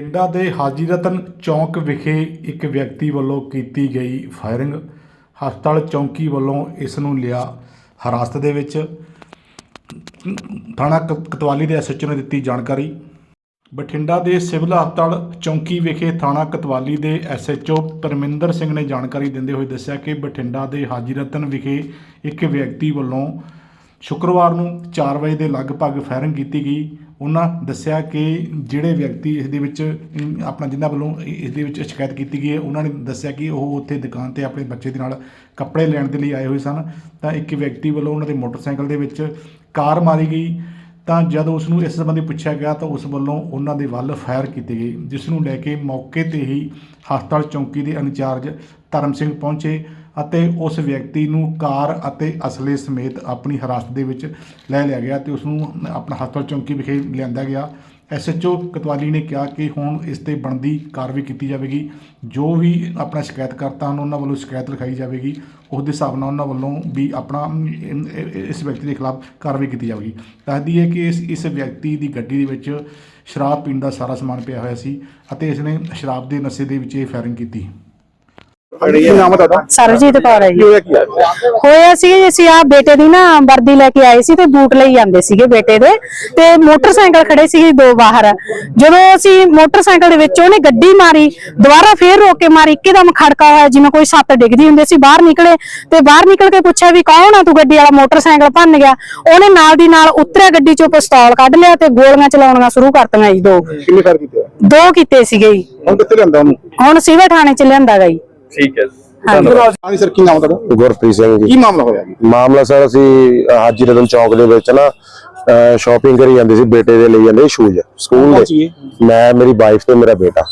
ਬਠਿੰਡਾ ਦੇ ਹਾਜੀ ਰਤਨ ਚੌਂਕ ਵਿਖੇ ਇੱਕ ਵਿਅਕਤੀ ਵੱਲੋਂ ਕੀਤੀ ਗਈ ਫਾਇਰਿੰਗ। ਹਸਪਤਾਲ ਚੌਂਕੀ ਵੱਲੋਂ ਇਸ ਨੂੰ ਲਿਆ ਹਿਰਾਸਤ ਦੇ ਵਿੱਚ। ਥਾਣਾ ਕ- ਕਤਵਾਲੀ ਦੇ ਐਸਐਚਓ ਨੇ ਦਿੱਤੀ ਜਾਣਕਾਰੀ। ਬਠਿੰਡਾ ਦੇ ਸਿਵਲ ਹਸਪਤਾਲ ਚੌਂਕੀ ਵਿਖੇ ਥਾਣਾ ਕਤਵਾਲੀ ਦੇ ਐਸਐਚਓ ਪਰਮਿੰਦਰ ਸਿੰਘ ਨੇ ਜਾਣਕਾਰੀ ਦਿੰਦੇ ਹੋਏ ਦੱਸਿਆ ਕਿ ਬਠਿੰਡਾ ਦੇ ਹਾਜੀ ਰਤਨ ਵਿਖੇ ਇੱਕ ਵਿਅਕਤੀ ਵੱਲੋਂ ਸ਼ੁੱਕਰਵਾਰ ਨੂੰ 4 ਵਜੇ ਦੇ ਲਗਭਗ ਫਾਇਰਿੰਗ ਕੀਤੀ ਗਈ। ਉਹਨਾਂ ਦੱਸਿਆ ਕਿ ਜਿਹੜੇ ਵਿਅਕਤੀ ਇਸ ਦੇ ਵਿੱਚ, ਆਪਣਾ ਜਿਨ੍ਹਾਂ ਵੱਲੋਂ ਇ- ਇਸ ਦੇ ਵਿੱਚ ਸ਼ਿਕਾਇਤ ਕੀਤੀ ਗਈ ਹੈ, ਉਹਨਾਂ ਨੇ ਦੱਸਿਆ ਕਿ ਉਹ ਉੱਥੇ ਦੁਕਾਨ ਤੇ ਆਪਣੇ ਬੱਚੇ ਦੇ ਨਾਲ ਕੱਪੜੇ ਲੈਣ ਦੇ ਲਈ ਆਏ ਹੋਏ ਸਨ। ਤਾਂ ਇੱਕ ਵਿਅਕਤੀ ਵੱਲੋਂ ਉਹਨਾਂ ਦੇ ਮੋਟਰਸਾਈਕਲ ਦੇ ਵਿੱਚ ਕਾਰ ਮਾਰੀ ਗਈ। ਤਾਂ ਜਦ ਉਸ ਨੂੰ ਇਸ ਸੰਬੰਧੀ ਪੁੱਛਿਆ ਗਿਆ, ਤਾਂ ਉਸ ਵੱਲੋਂ ਉਹਨਾਂ ਦੇ ਵੱਲ ਫਾਇਰ ਕੀਤੀ ਗਈ ਜਿਸ ਨੂੰ ਲੈ ਕੇ ਮੌਕੇ ਤੇ ਹੀ ਹਸਪਤਾਲ ਚੌਂਕੀ ਦੇ ਇੰਚਾਰਜ ਧਰਮ ਸਿੰਘ ਪਹੁੰਚੇ ਅਤੇ ਉਸ ਵਿਅਕਤੀ ਨੂੰ ਕਾਰ ਅਤੇ ਅਸਲੇ ਸਮੇਤ ਆਪਣੀ ਹਿਰਾਸਤ ਦੇ ਵਿੱਚ ਲੈ ਲਿਆ ਗਿਆ ਤੇ ਉਸ ਨੂੰ ਆਪਣਾ ਹਸਪਤਾਲ ਚੌਂਕੀ ਵਿਖੇ ਲਿਆਂਦਾ ਗਿਆ। ਐਸਐਚਓ ਕਤਵਾਲੀ ਨੇ ਕਿਹਾ ਕਿ ਹੁਣ ਇਸ ਤੇ ਬਣਦੀ ਕਾਰਵਾਈ ਕੀਤੀ ਜਾਵੇਗੀ। ਜੋ ਵੀ ਆਪਣਾ ਸ਼ਿਕਾਇਤ ਕਰਤਾ ਹਨ, ਉਹਨਾਂ ਵੱਲੋਂ ਸ਼ਿਕਾਇਤ ਲਿਖਾਈ ਜਾਵੇਗੀ। ਉਸ ਦੇ ਹਿਸਾਬ ਨਾਲ ਉਹਨਾਂ ਵੱਲੋਂ ਵੀ ਆਪਣਾ ਇਸ ਵਿਅਕਤੀ ਦੇ ਖਿਲਾਫ ਕਾਰਵਾਈ ਕੀਤੀ ਜਾਵੇਗੀ। ਦੱਸਦੀ ਹੈ ਕਿ ਇਸ ਇਸ ਵਿਅਕਤੀ ਦੀ ਗੱਡੀ ਦੇ ਵਿੱਚ ਸ਼ਰਾਬ ਪੀਣ ਦਾ ਸਾਰਾ ਸਮਾਨ ਪਿਆ ਹੋਇਆ ਸੀ ਅਤੇ ਇਸ ਨੇ ਸ਼ਰਾਬ ਦੇ ਨਸ਼ੇ ਦੇ ਵਿੱਚ ਇਹ ਫਾਇਰਿੰਗ ਕੀਤੀ। ਕੀ ਨਾਮ ਹੈ ਤੁਹਾਡਾ? ਸਰਜੀਤ ਕੌਰ ਹੈ ਜੀ। ਹੋਇਆ ਕੀ ਹੈ ਹੋਇਆ ਸੀ ਜੀ ਅਸੀਂ ਆ ਬੇਟੇ ਦੀ ਨਾ ਵਰਦੀ ਲੈ ਕੇ ਆਏ ਸੀ ਤੇ ਬੂਟ ਲਈ ਜਾਂਦੇ ਸੀਗੇ ਬੇਟੇ ਦੇ ਤੇ ਮੋਟਰਸਾਈਕਲ ਖੜੇ ਸੀ ਦੋ ਬਾਹਰ। ਜਦੋਂ ਅਸੀਂ ਮੋਟਰਸਾਈਕਲ ਦੇ ਵਿੱਚ ਉਹਨੇ ਗੱਡੀ ਮਾਰੀ ਦੁਬਾਰਾ ਫੇਰ ਰੋਕ ਕੇ ਮਾਰੀ ਇੱਕਦਮ ਖੜਕਾ ਹੋਇਆ ਜਿਵੇਂ ਕੋਈ ਸੱਤ ਡਿੱਗਦੀ ਹੁੰਦੀ ਸੀ ਬਾਹਰ ਨਿਕਲੇ ਤੇ ਬਾਹਰ ਨਿਕਲ ਕੇ ਪੁੱਛਿਆ ਵੀ ਕੌਣ ਆ ਤੂੰ ਗੱਡੀ ਵਾਲਾ ਮੋਟਰਸਾਈਕਲ ਭੰਨ ਗਿਆ। ਉਹਨੇ ਨਾਲ ਦੀ ਨਾਲ ਉਤਰਿਆ ਗੱਡੀ ਚੋਂ ਪਿਸਤੌਲ ਕੱਢ ਲਿਆ ਤੇ ਗੋਲੀਆਂ ਚਲਾਉਣੀਆਂ ਸ਼ੁਰੂ ਕਰਤੀਆਂ ਜੀ ਦੋ। ਕਿੰਨੇ ਫਾਇਰ ਕੀਤੇ? ਆ? ਦੋ ਕੀਤੇ ਸੀਗੇ ਜੀ। ਹੁਣ ਕਿੱਥੇ ਲਿਆਂਦਾ ਉਹਨੂੰ? ਹੁਣ ਸਿਵਲ ਥਾਣੇ ਚ ਲਿਆਂਦਾ ਗਾ ਜੀ। ਠੀਕ ਹੈ ਹਾਂਜੀ। ਹਾਂਜੀ ਸਰ ਕੀ ਨਾਮ ਤੁਹਾਡਾ? ਗੁਰਪ੍ਰੀਤ ਸਿੰਘ ਕੀ ਜੀ ਮਾਮਲਾ ਹੋਇਆ ਜੀ? ਮਾਮਲਾ ਸਰ ਅਸੀਂ ਹਾਜੀ ਰਤਨ ਚੌਕ ਦੇ ਵਿੱਚ ਨਾ ਸ਼ਾਪਿੰਗ ਕਰੀ ਜਾਂਦੇ ਸੀ ਬੇਟੇ ਦੇ ਲਈ ਜਾਂਦੇ ਸ਼ੂਜ਼ ਸਕੂਲ ਦੇ? ਮੈਂ ਮੇਰੀ ਵਾਈਫ ਤੇ ਮੇਰਾ ਬੇਟਾ।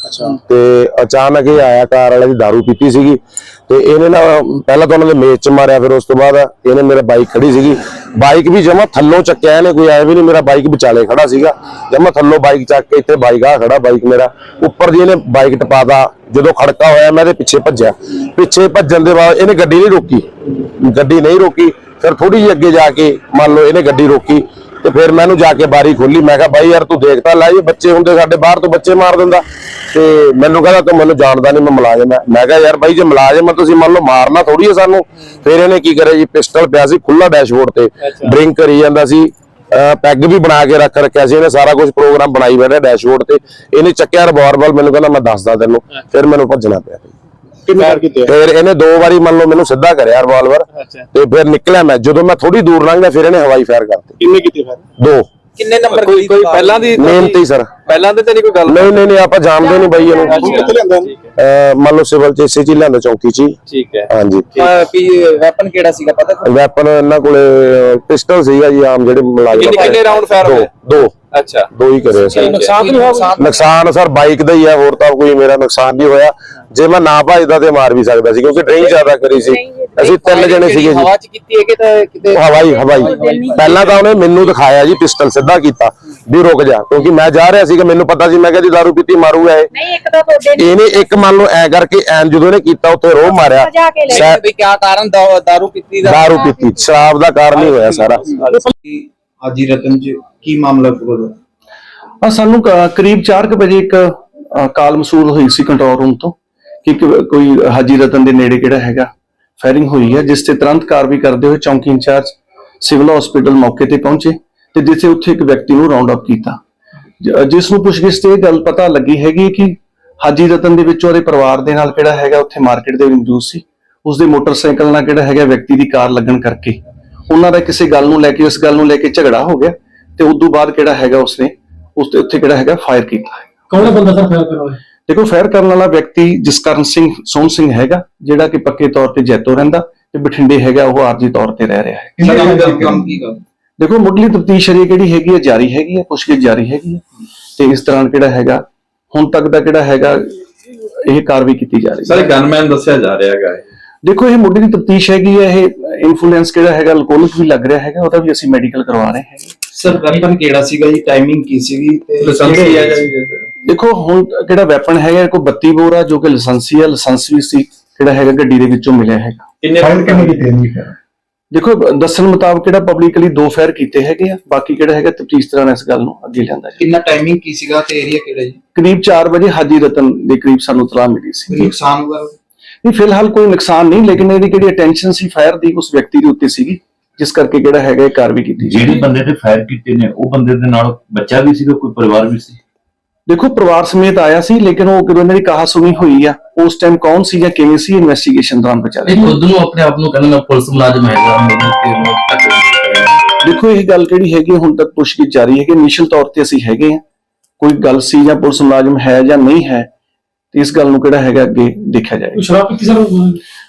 ਤੇ ਅਚਾਨਕ ਇਹ ਆਇਆ ਕਾਰ ਵਾਲੇ ਦੀ दारू ਪੀਤੀ ਸੀਗੀ। ਤੇ ਇਹਨੇ ਨਾ ਪਹਿਲਾਂ ਤਾਂ ਉਹਨਾਂ ਦੇ ਮੇਜ਼ 'ਚ ਮਾਰਿਆ ਫਿਰ ਉਸ ਤੋਂ ਬਾਅਦ ਇਹਨੇ ਮੇਰਾ ਬਾਈਕ ਖੜੀ ਸੀਗੀ। ਬਾਈਕ ਵੀ ਜਮਾ ਥੱਲੋਂ ਚੱਕਿਆ ਇਹਨੇ ਕੋਈ ਐ ਵੀ ਨਹੀਂ ਮੇਰਾ ਬਾਈਕ ਵਿਚਾਲੇ ਖੜਾ ਸੀਗਾ। ਜਮਾ ਥੱਲੋਂ ਬਾਈਕ ਚੱਕ ਕੇ ਇੱਥੇ ਬਾਈਕ ਆ ਖੜਾ ਬਾਈਕ ਮੇਰਾ। ਉੱਪਰ ਦੀ ਇਹਨੇ ਬਾਈਕ ਟਪਾਤਾ। ਜਦੋਂ ਖੜਕਾ ਹੋਇਆ ਮੈਂ ਇਹਦੇ ਪਿੱਛੇ ਭੱਜਿਆ। ਪਿੱਛੇ ਭੱਜਣ ਦੇ ਬਾਅਦ ਇਹਨੇ ਗੱਡੀ ਨਹੀਂ ਰੋਕੀ। ਗੱਡੀ ਨਹੀਂ ਰੋਕੀ। ਫਿਰ ਥੋੜੀ ਜਿਹੀ ਅੱਗੇ ਜਾ ਕੇ ਮੰਨ ਲਓ ਇਹਨੇ ਗੱਡੀ ਰੋਕੀ। ਤੇ ਫਿਰ ਮੈਨੂੰ ਜਾ ਕੇ ਬਾਰੀ ਖੋਲੀ। ਮੈਂ ਕਿਹਾ ਬਾਈ ਯਾਰ ਤੂੰ ਦੇਖਤਾ ਲੈ ਇਹ ਬੱਚੇ ਹੁੰਦੇ ਸਾਡੇ ਬਾਹਰ ਤੋਂ ਬੱਚੇ ਮਾਰ ਦਿੰਦਾ। ਤੇ ਮੈਨੂੰ ਕਹਿੰਦਾ ਤੂੰ ਮੈਨੂੰ ਜਾਣਦਾ ਨਹੀਂ ਮੈਂ ਮੁਲਾਜ਼ਮ ਹਾਂ। ਮੈਂ ਕਿਹਾ ਯਾਰ ਬਾਈ ਜੇ ਮੁਲਾਜ਼ਮ ਆ ਤੁਸੀਂ ਮੰਨ ਲਓ ਮਾਰਨਾ ਥੋੜੀ ਹੈ ਸਾਨੂੰ। ਫਿਰ ਇਹਨੇ ਕੀ ਕਰਿਆ ਜੀ ਪਿਸਟਲ ਪਿਆ ਸੀ ਖੁੱਲਾ ਡੈਸ਼ਬੋਰਡ ਤੇ। ਡਰਿੰਕ ਕਰੀ ਜਾਂਦਾ ਸੀ। ਪੈਗ ਵੀ ਬਣਾ ਕੇ ਰੱਖ ਰੱਖਿਆ ਸੀ। ਇਹਨੇ ਸਾਰਾ ਕੁਝ ਪ੍ਰੋਗਰਾਮ ਬਣਾਈ ਬੈਠਾ ਡੈਸ਼ਬੋਰਡ ਤੇ। ਇਹਨੇ ਚੱਕਿਆ ਰਿਵਾਲਵਰ ਮੈਨੂੰ ਕਹਿੰਦਾ ਮੈਂ ਦੱਸਦਾ ਤੈਨੂੰ। ਫਿਰ ਮੈਨੂੰ ਭੱਜਣਾ ਪਿਆ। ਕਿੰਨੇ ਫਾਇਰ ਕੀਤੇ ਆ? ਫਿਰ ਇਹਨੇ ਦੋ ਵਾਰੀ ਮੰਨ ਲਓ ਮੈਨੂੰ ਸਿੱਧਾ ਕਰਿਆ ਰਿਵਾਲਵਰ ਤੇ ਫਿਰ ਨਿਕਲਿਆ ਮੈਂ। ਜਦੋਂ ਮੈਂ ਥੋੜੀ ਦੂਰ ਲੰਘਿਆ ਫਿਰ ਇਹਨੇ ਹਵਾਈ ਫਾਇਰ ਕਰਤੀ। ਕਿੰਨੇ ਕੀਤੇ ਫਾਇਰ ਦੋ। ਕਿੰਨੇ ਨੰਬਰ ਕੋਈ ਕੋਈ ਪਹਿਲਾਂ ਦੀ ਨੇਮ ਤੇ ਹੀ ਸਰ। ਪਹਿਲਾਂ ਦੇ ਤਾਂ ਨਹੀਂ ਕੋਈ ਗੱਲ ਨਹੀਂ ਨਹੀਂ ਨਹੀਂ ਆਪਾਂ ਜਾਣਦੇ ਨਹੀਂ ਬਾਈ ਇਹਨੂੰ। ਕਿੱਥੇ ਲਿਆਂਦਾ ਮੰਨ ਲਓ ਸਿਵਲ ਚ ਇਸੇ ਹੀ ਲਿਆਂਦਾ ਚੌਂਕੀ ਚ। ਠੀਕ ਹੈ। ਹਾਂਜੀ। ਕੀ ਵੈਪਨ ਕਿਹੜਾ ਸੀਗਾ ਪਤਾ ਵੈਪਨ ਇਹਨਾਂ ਕੋਲੇ ਪਿਸਟਲ ਸੀਗਾ ਜੀ ਆਮ ਜਿਹੜੇ ਮੁਲਾਜ਼ਮ ਕਿੰਨੇ- fire ਦੋ ਹੋਏ? ਦੋ। ਅੱਛਾ। ਦੋ ਹੀ ਕਰੇ ਸਰ। ਨੁਕਸਾਨ ਨਹੀਂ ਹੋਇਆ ਨੁਕਸਾਨ ਸਰ ਬਾਈਕ ਦਾ ਹੀ ਹੈ ਹੋਰ ਤਾਂ ਕੋਈ ਮੇਰਾ ਨੁਕਸਾਨ ਨਹੀਂ ਹੋਇਆ। ਜੇ ਮੈਂ ਨਾ ਭਜਦਾ ਤੇ ਮਾਰ ਵੀ ਸਕਦਾ ਸੀ ਕਿਉਂਕਿ ਡਰਿੰਕ ਜ਼ਿਆਦਾ ਕਰੀ ਸੀ। ਅਸੀਂ ਤਿੰਨ ਜਣੇ ਸੀਗੇ ਜੀ। ਹਵਾ ਚ ਕੀਤੀ ਹੈ ਕਿ ਤਾਂ ਕਿਤੇ ਹਵਾਈ ਹਵਾਈ ਪਹਿਲਾਂ ਤਾਂ ਉਹਨੇ ਮੈਨੂੰ ਦਿਖਾਇਆ ਜੀ ਪਿਸਟਲ ਸਿੱਧਾ ਕੀਤਾ ਵੀ ਰੁਕ ਜਾ ਕਿਉਂਕਿ ਮੈਂ ਜਾ ਰਿਹਾ ਸੀ ਕਿ ਮੈਨੂੰ ਪਤਾ ਸੀ ਮੈਂ ਕਿਹਾ ਜੀ ਦਾਰੂ ਪੀਤੀ ਮਾਰੂਗਾ ਇਹ। ਨਹੀਂ ਇੱਕ ਤਾਂ ਤੁਹਾਡੇ ਇਹਨੇ ਇੱਕ ਮੰਨ ਲਓ ਐ ਕਰਕੇ ਐਨ ਜਦੋਂ ਇਹਨੇ ਕੀਤਾ ਉੱਥੇ ਰੋਹ ਮਾਰਿਆ। ਜਾ ਕੇ ਲੈ ਸ਼ਾਇਦ ਵੀ ਕਿਆ ਕਾਰਨ ਦਾ- ਦਾਰੂ ਪੀਤੀ ਦਾ। ਦਾਰੂ ਪੀਤੀ ਸ਼ਰਾਬ ਦਾ ਕਾਰਨ ਹੀ ਹੋਇਆ ਸਾਰਾ। ਹਾਜੀ ਰਤਨ ਚ ਕੀ ਮਾਮਲਾ ਪੂਰਾ ਆ ਸਾਨੂੰ ਕ- ਕਰੀਬ 4 ਵਜੇ ਇੱਕ ਕਾਲ ਮਸੂਲ ਹੋਈ ਸੀ ਕੰਟਰੋਲ ਰੂਮ ਤੋਂ ਕਿ ਕੋਈ ਹਾਜੀ ਰਤਨ ਦੇ ਨੇੜੇ ਕਿਹੜਾ ਹੈਗਾ। ਫਾਇਰਿੰਗ ਹੋਈ ਹੈ, ਜਿਸ ਤੇ ਤੁਰੰਤ ਕਾਰਵਾਈ ਕਰਦੇ ਹੋਏ ਚੌਂਕੀ ਇੰਚਾਰਜ ਸਿਵਲ ਹਸਪੀਟਲ ਮੌਕੇ ਤੇ ਪਹੁੰਚੇ ਤੇ ਜਿੱਥੇ ਉੱਥੇ ਇੱਕ ਵਿਅਕਤੀ ਨੂੰ ਰਾਉਂਡ ਅਪ ਕੀਤਾ। ਜਿਸ ਨੂੰ ਪੁੱਛਗਿੱਛ ਤੇ ਗੱਲ ਪਤਾ ਲੱਗੀ ਹੈਗੀ ਕਿ ਹਾਜੀ ਰਤਨ ਦੇ ਵਿੱਚ ਉਹਦੇ ਪਰਿਵਾਰ ਦੇ ਨਾਲ ਕਿਹੜਾ ਹੈਗਾ, ਉੱਥੇ ਮਾਰਕੀਟ ਦੇ ਵਿੱਚ ਮੌਜੂਦ ਸੀ, ਉਸਦੇ ਮੋਟਰਸਾਈਕਲ ਨਾਲ ਕਿਹੜਾ ਹੈਗਾ ਵਿਅਕਤੀ ਦੀ ਕਾਰ ਲੱਗਣ ਕਰਕੇ। ਉਹਨਾਂ ਦਾ ਕਿਸੇ ਗੱਲ ਨੂੰ ਲੈ ਕੇ, ਉਸ ਗੱਲ ਨੂੰ ਲੈ ਕੇ ਝਗੜਾ ਹੋ ਗਿਆ ਤੇ ਉਸ ਤੋਂ ਬਾਅਦ ਕਿਹੜਾ ਹੈਗਾ ਉਸਨੇ ਉਸ ਤੇ ਉੱਥੇ ਕਿਹੜਾ ਹੈਗਾ ਫਾਇਰ ਕੀਤਾ। ਹੈ ਕੌਣ ਬੰਦਾ ਸਰ ਫਾਇਰ ਕਰਨ ਦੇਖੋ ਫਾਇਰ ਕਰਨ ਵਾਲਾ ਵਿਅਕਤੀ ਜਸਕਰਨ ਸਿੰਘ ਸੋਹਣ ਸਿੰਘ ਹੈਗਾ ਜਿਹੜਾ ਕਿ ਪੱਕੇ ਤੌਰ ਤੇ ਜੈਤੋ ਰਹਿੰਦਾ ਤੇ ਬਠਿੰਡੇ ਹੈਗਾ ਉਹ ਆਰਜੀ ਤੌਰ ਤੇ ਰਹਿ ਰਿਹਾ ਹੈ। ਕੰਮ ਕੀ ਦੇਖੋ ਮੁੱਢਲੀ ਤਫਤੀਸ਼ ਅਜੇ ਕਿਹੜੀ ਹੈਗੀ ਹੈ? ਜਾਰੀ ਹੈਗੀ ਹੈ ਪੁੱਛਗਿੱਛ ਜਾਰੀ ਹੈਗੀ ਹੈ। ਤੇ ਇਸ ਤਰ੍ਹਾਂ ਕਿਹੜਾ ਹੈਗਾ? ਹੁਣ ਤੱਕ ਦਾ ਕਿਹੜਾ ਹੈਗਾ? ਇਹ ਕਾਰਵਾਈ ਕੀਤੀ ਜਾ ਰਹੀ ਹੈ। ਸਾਰੇ ਗਨਮੈਨ ਦੱਸਿਆ ਜਾ ਰਿਹਾ ਹੈਗਾ ਇਹ। ਦੇਖੋ ਇਹ ਮੁੱਢਲੀ ਤਫਤੀਸ਼ ਹੈਗੀ ਹੈ ਇਹ ਇਨਫਲੂਐਂਸ ਕਿਹੜਾ ਹੈਗਾ? ਅਲਕੋਹਲਿਕ ਵੀ ਲੱਗ ਰਿਹਾ ਹੈਗਾ ਉਹਦਾ ਵੀ ਅਸੀਂ ਮੈਡੀਕਲ ਕਰਵਾ ਰਹੇ ਹੈਗੇ। ਸਰ ਵੈਪਨ ਕਿਹੜਾ ਸੀਗਾ ਜੀ? ਟਾਈਮਿੰਗ ਕੀ ਸੀਗੀ? ਤੇ ਲਾਇਸੈਂਸੀ ਹੈ ਜੀ? ਦੇਖੋ ਹੁਣ ਕਿਹੜਾ ਵੈਪਨ ਹੈਗਾ ਕੋਈ 32 ਬੋਰ ਆ ਜੋ ਕਿ ਲਾਇਸੈਂਸੀ ਹੈ ਲਾਇਸੈਂਸ ਵੀ ਸੀ ਕਿਹੜਾ ਹੈਗਾ ਗੱਡੀ ਦੇ ਵਿੱਚੋਂ ਮਿਲਿਆ ਹੈਗਾ। ਕਿੰਨੇ ਫਾਇਰ ਕਿੰਨੇ ਕੀਤੇ ਨੇ ਜੀ ਫਿਰ ਦੇਖੋ ਦੱਸਣ ਮੁਤਾਬਕ ਕਿਹੜਾ ਪਬਲਿਕਲੀ ਦੋ ਫਾਇਰ ਕੀਤੇ ਹੈਗੇ ਆ ਬਾਕੀ ਕਿਹੜਾ ਹੈਗਾ ਤਫਤੀਸ਼ ਤਰ੍ਹਾਂ ਇਸ ਗੱਲ ਨੂੰ ਅੱਗੇ ਲਿਆਂਦਾ ਜੀ ਕਿੰਨਾ ਟਾਈਮਿੰਗ ਕੀ ਸੀਗਾ ਤੇ ਏਰੀਆ ਕਿਹੜਾ ਜੀ? ਕਰੀਬ 4 ਵਜੇ ਹਾਜੀ ਰਤਨ ਦੇ ਕਰੀਬ ਸਾਨੂੰ ਤਲਾਹ ਮਿਲੀ ਸੀ। ਕੋਈ ਨੁਕਸਾਨ ਵਗੈਰਾ ਨਹੀਂ ਫਿਲਹਾਲ ਕੋਈ ਨੁਕਸਾਨ ਨਹੀਂ ਲੇਕਿਨ ਇਹਦੀ ਜਿਹੜੀ ਅਟੈਂਸ਼ਨ ਸੀ ਫਾਇਰ ਦੀ ਉਸ ਵਿਅਕਤੀ ਦੇ ਉੱਤੇ ਸੀਗੀ ਜਿਸ ਕਰਕੇ ਕਿਹੜਾ ਹੈਗਾ ਇਹ ਕਾਰਵਾਈ ਕੀਤੀ ਜੀ ਜਿਹੜੇ ਬੰਦੇ ਤੇ ਫਾਇਰ ਕੀਤੇ ਨੇ ਉਹ ਬੰਦੇ ਦੇ ਨਾਲ ਬੱਚਾ ਵੀ ਸੀਗਾ ਕੋਈ ਪਰਿਵਾਰ ਵੀ ਸੀ? ਦੇਖੋ ਪਰਿਵਾਰ ਸਮੇਤ ਆਇਆ ਸੀ ਲੇਕਿਨ ਉਹ ਜਦੋਂ ਇਹਨਾਂ ਦੀ ਕਹਾ ਸੁਣੀ ਹੋਈ ਆ ਉਸ ਟਾਈਮ ਕੌਣ ਸੀ ਜਾਂ ਕਿਵੇਂ ਸੀ ਇਨਵੈਸਟੀਗੇਸ਼ਨ ਦੌਰਾਨ ਪਤਾ ਇਹ ਖੁਦ ਨੂੰ ਆਪਣੇ ਆਪ ਨੂੰ ਕਹਿੰਦਾ ਮੈਂ ਪੁਲਿਸ ਮੁਲਾਜ਼ਮ ਹੈਗਾ ਮੇਰੇ ਤੇ ਮੈਂ ਤੱਕ ਦੇਖੋ ਇਹ ਗੱਲ ਕਿਹੜੀ ਹੈਗੀ ਹੁਣ ਤੱਕ ਪੁੱਛਗਿੱਛ ਜਾਰੀ ਹੈ ਕਿ ਇਨੀਸ਼ੀਅਲ ਤੌਰ ਤੇ ਅਸੀਂ ਹੈਗੇ ਆ। ਕੋਈ ਗੱਲ ਸੀ ਜਾਂ ਪੁਲਿਸ ਮੁਲਾਜ਼ਮ ਹੈ ਜਾਂ ਨਹੀਂ ਹੈ ਤੇ ਇਸ ਗੱਲ ਨੂੰ ਕਿਹੜਾ ਹੈਗਾ ਅੱਗੇ ਦੇਖਿਆ ਜਾਏਗਾ ਸ਼ਰਾਬ ਪੀਤੀ ਸਰ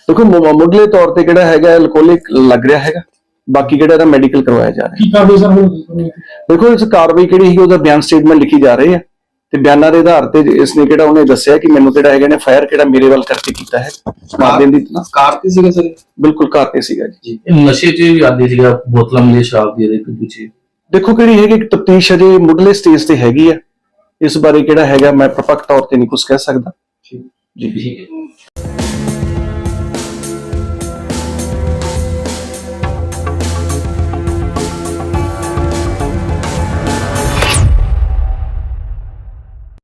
ਦੇਖੋ ਮੁੱਢਲੇ ਤੌਰ ਤੇ ਕਿਹੜਾ ਹੈਗਾ ਅਲਕੋਹਲਿਕ ਲੱਗ ਰਿਹਾ ਹੈਗਾ ਬਾਕੀ ਕਿਹੜਾ ਇਹਦਾ ਮੈਡੀਕਲ ਕਰਵਾਇਆ ਜਾ ਰਿਹਾ। ਕੀ ਕਰਦੇ ਸਰ ਦੇਖੋ ਇਸ ਕਾਰਵਾਈ ਕਿਹੜੀ ਹੈਗੀ ਉਹਦਾ ਬਿਆਨ ਸਟੇਟਮੈਂਟ ਲਿਖੀ ਜਾ ਰਹੀ ਹੈ ਤੇ ਬਿਆਨਾਂ ਦੇ ਆਧਾਰ ਤੇ ਇਸ ਨੇ ਕਿਹੜਾ ਉਹਨੇ ਦੱਸਿਆ ਕਿ ਮੈਨੂੰ ਕਿਹੜਾ ਹੈਗਾ ਨੇ ਫਾਇਰ ਕਿਹੜਾ ਮੇਰੇ ਵੱਲ ਕਰਕੇ ਕੀਤਾ ਹੈ? ਮਾਰ ਦੇਣ ਦੀ ਨਾ ਕਾਰ ਤੇ ਸੀਗਾ ਸਰ? ਬਿਲਕੁਲ ਤੇ ਸੀਗਾ ਜੀ। ਇਹ ਨਸ਼ੇ 'ਚ ਵੀ ਆਦੀ ਸੀਗਾ ਬੋਤਲਾਂ ਮਿਲੇ ਸ਼ਰਾਬ ਦੀ ਇੱਕ ਪਿੱਛੇ। ਦੇਖੋ ਕਿਹੜੀ ਹੈਗੀ ਤਫਤੀਸ਼ ਅਜੇ ਮੁੱਢਲੇ ਸਟੇਜ ਤੇ ਹੈਗੀ ਆ। ਇਸ ਬਾਰੇ ਕਿਹੜਾ ਹੈਗਾ ਮੈਂ ਪ੍ਰਪੱਕ ਤੌਰ ਤੇ ਨਹੀਂ ਕੁਝ ਕਹਿ ਸਕਦਾ। ਜੀ। ਹੈ।